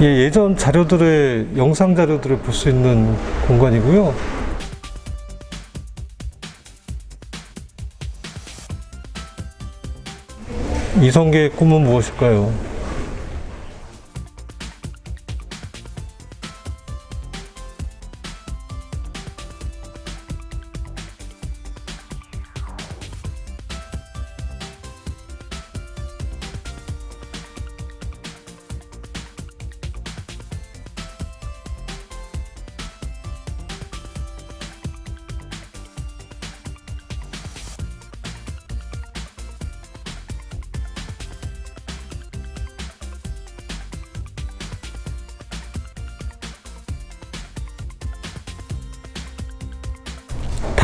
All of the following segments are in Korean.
예, 예전 자료들의 영상 자료들을 볼 수 있는 공간이고요. 이성계의 꿈은 무엇일까요?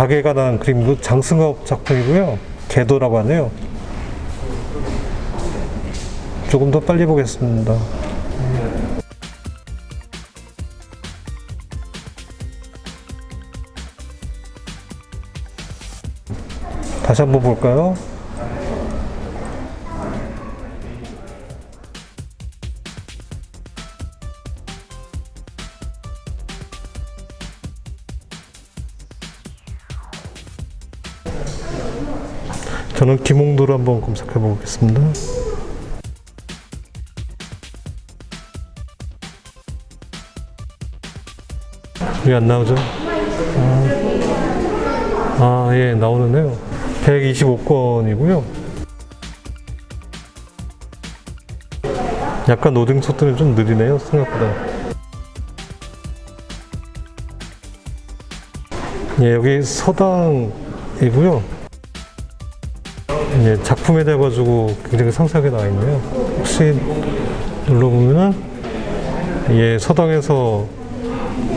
닭에 관한 그림도 장승업 작품이고요. 개도라고 하네요. 조금 더 빨리 보겠습니다. 다시 한번 볼까요? 저는 김홍도를 한번 검색해 보겠습니다. 왜 안 나오죠? 아, 아, 예, 나오는데요. 125건이고요. 약간 노딩 속도는 좀 느리네요, 생각보다. 예, 여기 서당이고요. 예, 작품에 대해 가지고 굉장히 상세하게 나와 있네요. 혹시 눌러보면은 예, 서당에서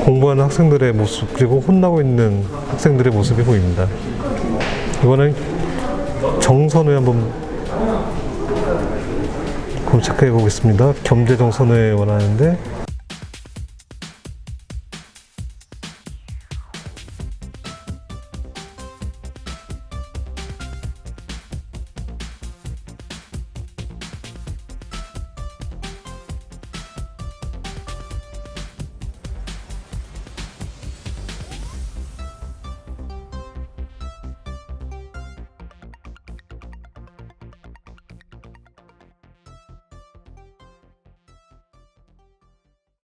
공부하는 학생들의 모습 그리고 혼나고 있는 학생들의 모습이 보입니다. 이거는 정선회 한번 검색해 보겠습니다. 겸재 정선회 원하는데